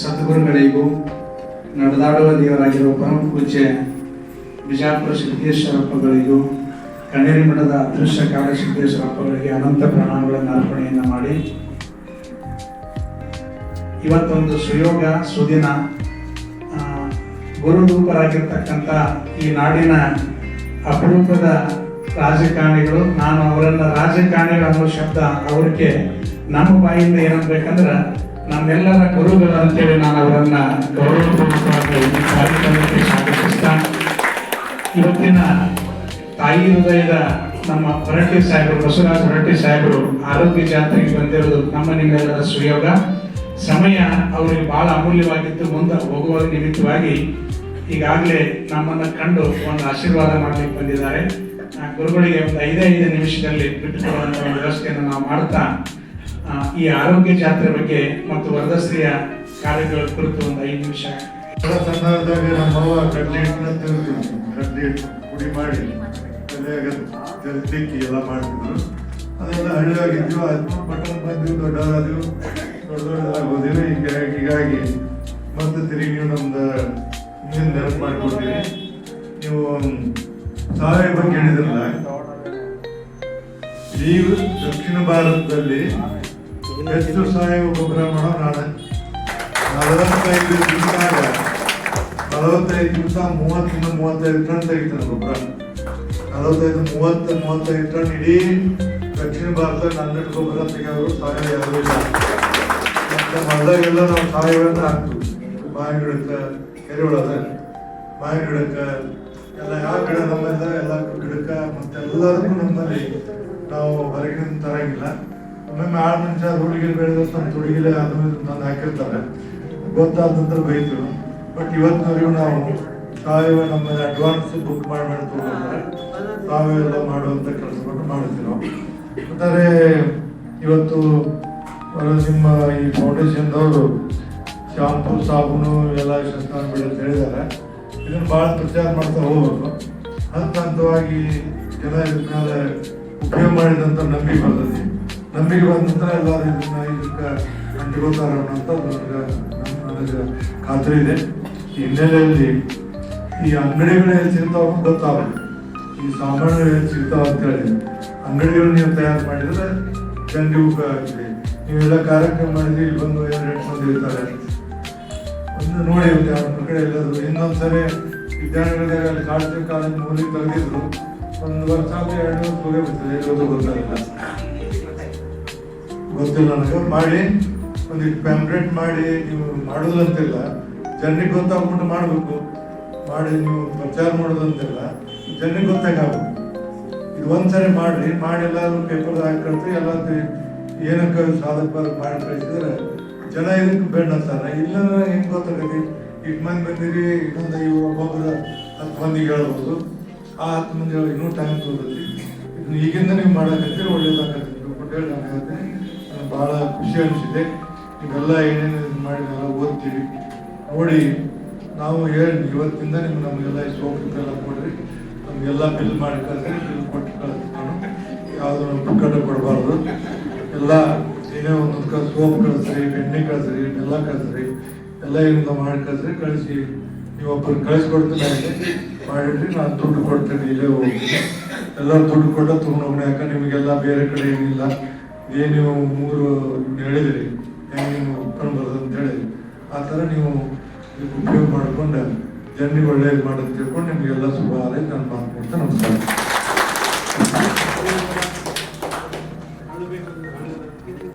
ಸದ್ಗುರುಗಳಿಗೂ ನಡೆದಾಡುವ ದೇವರಾಗಿರುವ ಪರಮ ಪೂಜೆ ಬಿಜಾಪುರ ಸಿದ್ದೇಶ್ವರಪ್ಪಗಳಿಗೂ, ಕಣ್ಣೇರಿ ಮಠದ ಅದೃಶ್ಯ ಕಾಲ ಸಿದ್ದೇಶ್ವರಪ್ಪಗಳಿಗೆ ಅನಂತ ಪ್ರಾಣಗಳನ್ನು ಅರ್ಪಣೆಯನ್ನು ಮಾಡಿ, ಇವತ್ತೊಂದು ಸುಯೋಗ ಸುದಿನ ಗುರುರೂಪರಾಗಿರ್ತಕ್ಕಂಥ ಈ ನಾಡಿನ ಅಪರೂಪದ ರಾಜಕಾರಣಿಗಳು, ನಾನು ಅವರನ್ನ ರಾಜಕಾರಣಿಗಳು ಅನ್ನೋ ಶಬ್ದ ಅವ್ರಿಗೆ ನಮ್ಮ ಬಾಯಿಂದ ಏನನ್ಬೇಕಂದ್ರೆ ನಮ್ಮೆಲ್ಲರ ಗುರುಗಳು ಅಂತೇಳಿ ನಾನು ಅವರನ್ನ ಗೌರವಪೂರ್ವಕವಾಗಿ ಇವತ್ತಿನ ತಾಯಿ ಹೃದಯದ ನಮ್ಮ ಹೊರಟ್ಟಿ ಸಾಹೇಬರು, ಬಸವರಾಜ ಹೊರಟ್ಟಿ ಸಾಹೇಬರು ಆರೋಗ್ಯ ಜಾತ್ರೆಗೆ ಬಂದಿರೋದು ನಮ್ಮ ನಿಮ್ಮೆಲ್ಲರ ಸುಯೋಗ. ಸಮಯ ಅವರಿಗೆ ಬಹಳ ಅಮೂಲ್ಯವಾಗಿದ್ದು ಮುಂದೆ ಹೋಗುವ ನಿಮಿತ್ತವಾಗಿ ಈಗಾಗಲೇ ನಮ್ಮನ್ನ ಕಂಡು ಒಂದು ಆಶೀರ್ವಾದ ಮಾಡ್ಲಿಕ್ಕೆ ಬಂದಿದ್ದಾರೆ. ಗುರುಗಳಿಗೆ ಒಂದು ಐದೇ ಐದು ನಿಮಿಷದಲ್ಲಿ ಬಿಟ್ಟುಕೊಳ್ಳುವಂಥ ಒಂದು ವ್ಯವಸ್ಥೆಯನ್ನು ನಾವು ಮಾಡ್ತಾ ಈ ಆರೋಗ್ಯ ಜಾತ್ರೆ ಬಗ್ಗೆ ಮತ್ತು ವರದಶ್ರೀಯ ಕಾರ್ಯಗಳ ಕುರಿತು ಒಂದು ಐದು ನಿಮಿಷ. ಬಹಳ ಸಣ್ಣದಾಗ ನಮ್ಮ ಅವ್ವ ಕಡ್ಲೆ ಹಿಟ್ಟನ್ನ ತಿಂತಿದ್ರು ಕಡ್ಲೆ ಹಿಟ್ಟು ಪುಡಿ ಮಾಡಿ ತಲೆಯಾಗ ತಿಕ್ಕಿ ಎಲ್ಲ ಮಾಡ್ತಿದ್ರು. ಅದೆಲ್ಲ ಹಳ್ಳಿಯಾಗಿದ್ವು ಅದು ಪಟ್ಟಣ ಬಂದ್ವಿ ದೊಡ್ಡವರಾದ್ವು ದೊಡ್ಡ ದೊಡ್ಡದಾಗಿ ಹೋದಿವಿ ಹೀಗಾಗಿ ಹೀಗಾಗಿ ಮತ್ತೆ ತಿರುಗಿ ನೀವು ನಮ್ದು ಇನ್ನೇನು ನೆನಪು ಮಾಡಿಕೊಡ್ತೀವಿ. ನೀವು ಸಾವಿರ ಬಗ್ಗೆ ಹೇಳಿದ್ರಲ್ಲ? ಈ ದಕ್ಷಿಣ ಭಾರತದಲ್ಲಿ ಹೆಚ್ಚು ಸಹಾಯ ಗೊಬ್ಬರ ಮಾಡೋ ನಾಳೆ ನಲವತ್ತೈದು ದಿವಸ ನಲವತ್ತೈದು ದಿವಸ ಮೂವತ್ತಿಂದ ಮೂವತ್ತೈದು ಟನ್ ತೆಗಿತಾನೆ ಗೊಬ್ಬರ ನಲವತ್ತೈದು ಮೂವತ್ತು ಮೂವತ್ತೈದು ಟನ್ ಇಡೀ ದಕ್ಷಿಣ ಭಾರತ ಹನ್ನೆರಡು ಗೊಬ್ಬರ ತೆಗೆಯೋರು ಸಹಾಯ ಯಾರೂ ಇಲ್ಲ ಮತ್ತೆ ಹೊಲದಾಗೆಲ್ಲ ನಾವು ಸಾವಯವನ್ನ ಹಾಕ್ತೀವಿ ಬಾಯಿ ಗಿಡಕ್ಕೆ ಕೆರೆ ಅದ ಬಾಯಿ ಗಿಡಕ್ಕೆ ಎಲ್ಲ ಯಾವ ಗಿಡ ನಮ್ಮೆಲ್ಲ ಎಲ್ಲ ಗಿಡಕ್ಕೆ ಮತ್ತೆ ಎಲ್ಲದಕ್ಕೂ ನಮ್ಮಲ್ಲಿ ನಾವು ಹೊರಗಿನ ತರಂಗಿಲ್ಲ ಒಮ್ಮೊಮ್ಮೆ ಆರು ನಿಮಿಷ ರೋಡಿಗೆ ಬೆಳೆದ ತಮ್ಮ ತೊಡಗಿಲೆ ಅದನ್ನು ನಾನು ಹಾಕಿರ್ತಾರೆ. ಗೊತ್ತಾದ ನಂತರ ಬೈತು ಬಟ್ ಇವತ್ತಿನವರೆಗೂ ನಾವು ತಾವೇ ನಮ್ಮಲ್ಲಿ ಅಡ್ವಾನ್ಸ್ ಬುಕ್ ಮಾಡಿ ಸಾವಯವ ಎಲ್ಲ ಮಾಡುವಂಥ ಕೆಲಸವನ್ನು ಮಾಡ್ತೀವಿ ನಾವು ಆದರೆ ಇವತ್ತು ಅವರು ನಿಮ್ಮ ಈ ಫೌಂಡೇಶನ್ದವರು ಶಾಂಪು ಸಾಬೂನು ಎಲ್ಲ ಸಂಸ್ಥಾನ ಬಿಡಿ ಅಂತ ಹೇಳಿದ್ದಾರೆ. ಇದನ್ನು ಭಾಳ ಪ್ರಚಾರ ಮಾಡ್ತಾ ಹೋಗ್ಬೇಕು. ಹಂತ ಹಂತವಾಗಿ ಜನ ಇದ್ರ ಮೇಲೆ ಉಪಯೋಗ ಮಾಡಿದಂಥ ನಂಬಿಕೆ ಬರ್ತೈತಿ ನಂಬಿಕೆ ಬಂದ ನಂತರ ಎಲ್ಲರೂ ಇದನ್ನ ಇದಕ್ಕೆ ಅಂಟಿಕೊಳ್ತಾರ ಅನ್ನೋಂಥ ನನಗೆ ನನಗೆ ಖಾತ್ರಿ ಇದೆ. ಹಿನ್ನೆಲೆಯಲ್ಲಿ ಈ ಅಂಗಡಿಗಳು ಹೆಚ್ಚಿರ್ತಾವ ಗೊತ್ತಾವ ಈ ಸಾಮಾನುಗಳು ಹೆಚ್ಚಿರ್ತಾವ ಸಿಗ್ತಾವ ಅಂತ ಹೇಳಿ ಅಂಗಡಿಗಳು ನೀವು ತಯಾರು ಮಾಡಿದ್ರೆ ಉಪಯೋಗ ಆಗ್ತದೆ ನೀವೆಲ್ಲ ಕಾರ್ಯಕ್ರಮ ಮಾಡಿದ್ರೆ ಇಲ್ಲಿ ಬಂದು ಎರಡು ಎಂಟು ಮಂದಿ ಇರ್ತಾರೆ. ಒಂದು ನೋಡಿ ಒಂದು ಕಡೆ ಇನ್ನೊಂದು ಸರಿ ವಿಧಾನಗಳಾಗ ಅಲ್ಲಿ ಕಾಡ್ತಿ ಕಾಲೇಜ್ ಮೂಲಿ ತೆಗೆದಿದ್ರು. ಒಂದು ವರ್ಷ ಎರಡು ವರ್ಷ ಹೋಗೇ ಬಿಡ್ತದೆ ಗೊತ್ತಾಗಿಲ್ಲ. ಗೊತ್ತಿಲ್ಲ ನನಗೆ ಮಾಡಿ ಒಂದಿಷ್ಟು ಪ್ಯಾಂಪ್ಲೆಟ್ ಮಾಡಿ, ನೀವು ಮಾಡೋದಂತಿಲ್ಲ ಜನರಿಗೆ ಗೊತ್ತಾಗ್ಬಿಟ್ಟು ಮಾಡಬೇಕು. ಮಾಡಿ ನೀವು ಪ್ರಚಾರ ಮಾಡೋದಂತಿಲ್ಲ ಜನರಿಗೆ ಗೊತ್ತಾಗಬೇಕು. ಇದು ಒಂದ್ಸರಿ ಮಾಡಿರಿ ಮಾಡಿ ಎಲ್ಲರೂ ಪೇಪರ್ ಹಾಕಿ ಎಲ್ಲ ಏನಕ್ಕೆ ಸಾಧಕ ಮಾಡಿ ಕಳಿಸಿದ್ರೆ ಜನ ಇದಕ್ಕೆ ಬೇಡ ಅಂತಾರೆ. ಇಲ್ಲ ಹೆಂಗೆ ಗೊತ್ತಾಗತ್ತೆ? ಇಷ್ಟು ಮಂದಿ ಬಂದಿರಿ, ಇನ್ನೊಂದು ಇವು ಒಬ್ಬೊಬ್ಬರ ಹತ್ತು ಮಂದಿಗೆ ಹೇಳ್ಬೋದು. ಆ ಹತ್ತು ಮಂದಿ ಹೇಳಿ ಇನ್ನೂ ಟೈಮ್ ತೋರಿಸಿ ಇದನ್ನ ಈಗಿಂದ ನೀವು ಮಾಡಕತ್ತೀರಿ, ಒಳ್ಳೇದಾಗತ್ತೆ. ಅಂತ ಹೇಳಿ ನಾನು ಹೇಳ್ತೀನಿ ಭಾಳ ಖುಷಿ ಅನಿಸಿದೆ. ನೀವೆಲ್ಲ ಏನೇನು ಇದು ಮಾಡಿ ನಾವೆಲ್ಲ ಓದ್ತೀವಿ. ನೋಡಿ, ನಾವು ಹೇಳಿ, ಇವತ್ತಿಂದ ನಿಮ್ಗೆ ನಮಗೆಲ್ಲ ಎಲ್ಲ ಕೊಡ್ರಿ. ನಮಗೆಲ್ಲ ಬಿಲ್ ಮಾಡಿ ಕಳಿಸ್ರಿ. ಬಿಲ್ ಕೊಟ್ಟು ಕಳಿಸ್ತೀನಿ ನಾನು. ಯಾವುದು ಪುಕ್ಕಟ ಕೊಡಬಾರ್ದು. ಎಲ್ಲ ಏನೇ ಒಂದೊಂದು ಕಲ್ ಸೋಪ್ ಕಳಿಸ್ರಿ ಎಣ್ಣೆ ಕಳಿಸ್ರಿ ಎಲ್ಲ ಕಳಿಸ್ರಿ, ಎಲ್ಲ ಏನಿಲ್ಲ ಮಾಡಿ ಕಳಿಸ್ರಿ, ಕಳಿಸಿ. ನೀವು ಒಬ್ಬರು ಕಳಿಸ್ಕೊಡ್ತೀನಿ ಮಾಡಿರಿ, ನಾನು ದುಡ್ಡು ಕೊಡ್ತೀನಿ, ಇಲ್ಲೇ ಹೋಗಿ ಎಲ್ಲರೂ ದುಡ್ಡು ಕೊಟ್ಟು ತೊಗೊಂಡು ಹೋಗೋಣ ಯಾಕಂದ್ರೆ ನಿಮಗೆಲ್ಲ ಬೇರೆ ಕಡೆ ಏನಿಲ್ಲ. ಏನು ಮೂರು ಹೇಳಿದ್ರಿ. ಹೆಂಗೆ ನೀವು ಬರೋದು ಅಂತ ಹೇಳಿ ಆ ಥರ ನೀವು ಉಪಯೋಗ ಮಾಡಿಕೊಂಡು ಜನರಿಗೆ ಒಳ್ಳೇದು ಮಾಡೋದು ತಿಳ್ಕೊಂಡು ನಿಮಗೆಲ್ಲ ಶುಭ ಆರೈತೆ ನಾನು ಮಾತು ನಮಸ್ಕಾರ.